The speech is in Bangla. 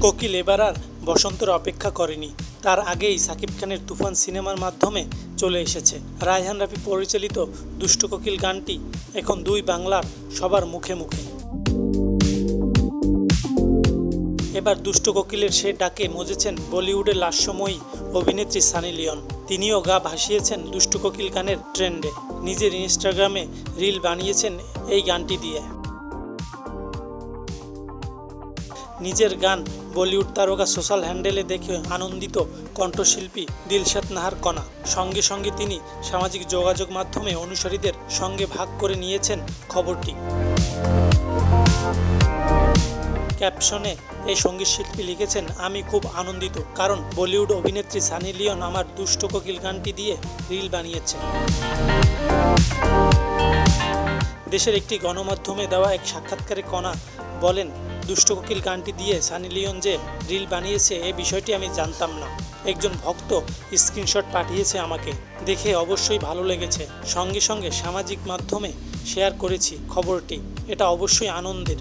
কোকিল এবার আর বসন্তের অপেক্ষা করেনি। তার আগেই সাকিব খানের তুফান সিনেমার মাধ্যমে চলে এসেছে। রায়হান রাফি পরিচালিত দুষ্ট কোকিল গানটি এখন দুই বাংলার সবার মুখে মুখে। এবার দুষ্ট কোকিলের সে ডাকে মজেছেন বলিউডের লাস্যময়ী অভিনেত্রী সানি লিওন। তিনিও গা ভাসিয়েছেন দুষ্ট কোকিল গানের ট্রেন্ডে। নিজের ইনস্টাগ্রামে রিল বানিয়েছেন এই গানটি দিয়ে। নিজের গান বলিউড তারকা সোশ্যাল হ্যান্ডেলে দেখে আনন্দিত কণ্ঠশিল্পী দিলশাদ নাহার কণা। সঙ্গে সঙ্গে তিনি সামাজিক যোগাযোগ মাধ্যমে অনুসারীদের সঙ্গে ভাগ করে নিয়েছেন খবরটি। ক্যাপশনে এই সংগীত শিল্পী লিখেছেন, আমি খুব আনন্দিত, কারণ বলিউড অভিনেত্রী সানি লিওন আমার দুষ্ট কোকিল গানটি দিয়ে রিল বানিয়েছে দেশের একটি গণমাধ্যমে দেওয়া এক সাক্ষাৎকারে কণা বলেন, দুষ্ট কোকিল গানটি দিয়ে সানি লিওন যে রিল বানিয়েছে এই বিষয়টি আমি জানতাম না। একজন ভক্ত স্ক্রিনশট পাঠিয়েছে আমাকে, দেখে অবশ্যই ভালো লেগেছে। সঙ্গে সঙ্গে সামাজিক মাধ্যমে শেয়ার করেছি খবরটি, এটা অবশ্যই আনন্দের।